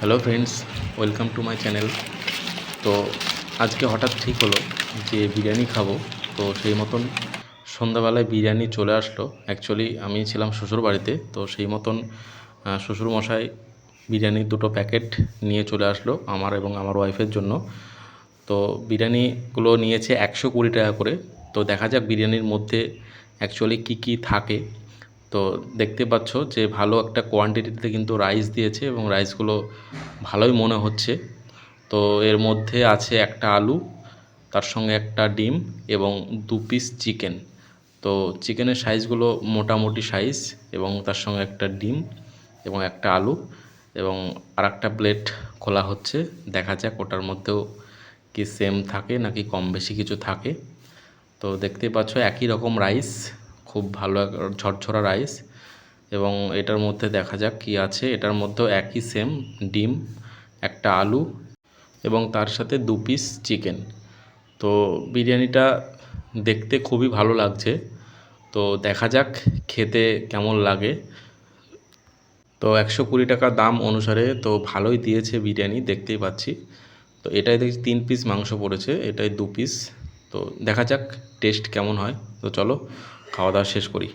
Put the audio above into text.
Hello friends welcome to my channel তো আজকে হঠাৎ ঠিক হলো যে বিরিয়ানি খাব। তো সেই মতন সন্ধ্যাবেলায় বিরিয়ানি চলে আসলো। অ্যাকচুয়ালি আমি ছিলাম শ্বশুর বাড়িতে তো সেই মতন আহ, শ্বশুরমশাই বিরিয়ানির দুটো প্যাকেট নিয়ে চলে আসলো আমার এবং আমার ওয়াইফের জন্য। তো বিরিয়ানিগুলো নিয়েছে একশো কুড়ি টাকা করে। তো দেখা যাক বিরিয়ানির মধ্যে অ্যাকচুয়ালি কী কী থাকে। তো দেখতে পাচ্ছ যে ভালো একটা কোয়ান্টিটিতে কিন্তু রাইস দিয়েছে এবং রাইসগুলো ভালোই মনে হচ্ছে। তো এর মধ্যে আছে একটা আলু, তার সঙ্গে একটা ডিম এবং দু পিস চিকেন তো চিকেনের সাইজগুলো মোটামুটি সাইজ এবং তার সঙ্গে একটা ডিম এবং একটা আলু এবং আর একটা প্লেট খোলা হচ্ছে। দেখা যাক ওটার মধ্যেও কি সেম থাকে নাকি কম বেশি কিছু থাকে। তো দেখতে পাচ্ছ একই রকম রাইস খুব ভালো এক- ঝরঝরা রাইস এবং এটার মধ্যে দেখা যাক কি আছে। এটার মধ্যেও একই সেম ডিম, একটা আলু এবং তার সাথে দু পিস চিকেন তো বিরিয়ানিটা দেখতে খুবই ভালো লাগছে। তো দেখা যাক খেতে কেমন লাগে। তো একশো কুড়ি টাকা দাম অনুসারে তো ভালোই দিয়েছে বিরিয়ানি, দেখতেই পাচ্ছি। তো এটাই দেখছি তিন পিস মাংস পড়েছে, এটাই দু পিস তো দেখা যাক টেস্ট কেমন হয়। তো চলো খাওয়া দাওয়া শেষ করি।